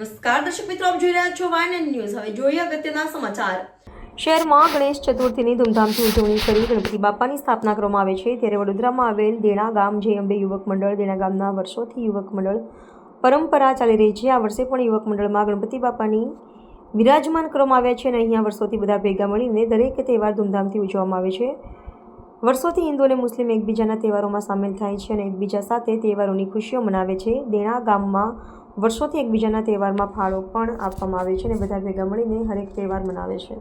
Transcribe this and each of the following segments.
નમસ્કાર, દર્શક મિત્રો, આપ જોઈ રહ્યા છો વાયન ન્યૂઝ. હવે જોઈએ અગત્યના સમાચાર. શહેરમાં ગણેશ ચતુર્થીની ધૂમધામથી ઉજવણી કરી ગણપતિ બાપાની સ્થાપના કરવામાં આવે છે. ત્યારે વડોદરામાં આવેલ દેણા ગામ જય અંબે યુવક મંડળ, દેણા ગામના વર્ષોથી યુવક મંડળ પરંપરા ચાલી રહી છે. આ વર્ષે પણ યુવક મંડળમાં ગણપતિ બાપાની વિરાજમાન કરવામાં આવ્યા છે અને અહીંયા વર્ષોથી બધા ભેગા મળીને દરેક તહેવાર ધૂમધામથી ઉજવવામાં આવે છે. વર્ષોથી હિન્દુ અને મુસ્લિમ એકબીજાના તહેવારોમાં સામેલ થાય છે અને એકબીજા સાથે તહેવારોની ખુશીઓ મનાવે છે. દેણા ગામમાં વર્ષોથી એકબીજાના તહેવારમાં ફાળો પણ આપવામાં આવે છે અને બધા ભેગા મળીને હરેક તહેવાર મનાવે છે.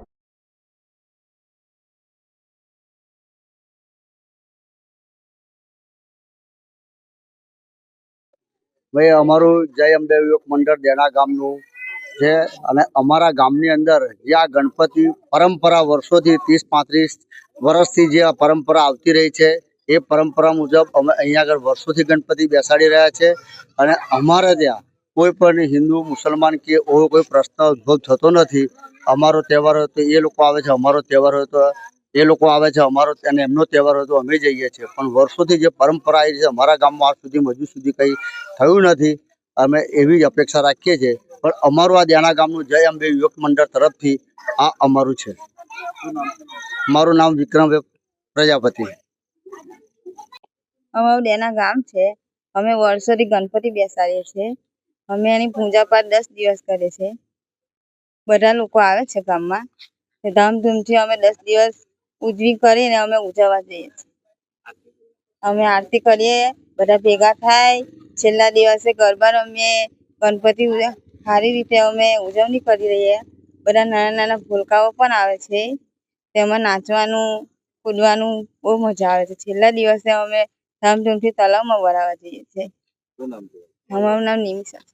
ભાઈ, અમારું જય અંબે યુવક મંડળ દેણા ગામનું છે અને અમારા ગામની અંદર જે આ ગણપતિ પરંપરા વર્ષોથી ત્રીસ પાંત્રીસ વર્ષથી જે આ પરંપરા આવતી રહી છે, એ પરંપરા મુજબ અમે અહીંયા આગળ વર્ષોથી ગણપતિ બેસાડી રહ્યા છે અને અમારે ત્યાં કોઈ પણ હિન્દુ, મુસલમાન કે એવો કોઈ પ્રશ્ન ઉદ્ભવ થતો નથી. અમારો તહેવાર હોય તો એ લોકો આવે છે, અમારો તહેવાર હોય તો એ લોકો આવે છે, અમારો અને એમનો તહેવાર હોય તો અમે જઈએ છીએ. પણ વર્ષોથી જે પરંપરા આવી છે, અમારા ગામમાં આજ સુધી હજુ સુધી કંઈ થયું નથી. અમે એવી જ અપેક્ષા રાખીએ છીએ. પણ અમારું આ દેણા ગામનું જય અંબે યુવક મંડળ તરફથી આ અમારું છે. મારું નામ વિક્રમભાઈ પ્રજાપતિ. અમારું દેના ગામ છે. અમે વર્ષોથી ગણપતિ બેસાડીએ છીએ. અમે એની પૂજા પાઠ દસ દિવસ કરીએ છીએ બધા લોકો આવે છે ગામમાં. ધામધૂમથી અમે દસ દિવસ ઉજવી કરીને અમે ઉજવવા જઈએ છીએ. અમે આરતી કરીએ બધા ભેગા થાય. છેલ્લા દિવસે ગરબા રમીએ ગણપતિ સારી રીતે અમે ઉજવણી કરી રહીએ. બધા નાના નાના ભૂલકાઓ પણ આવે છે. તેમાં નાચવાનું કૂદવાનું બહુ મજા આવે છે. છેલ્લા દિવસે અમે ધામધૂમથી તલાવમાં વરાવા જઈએ છીએ. અમારું નામ નિમિષા છે.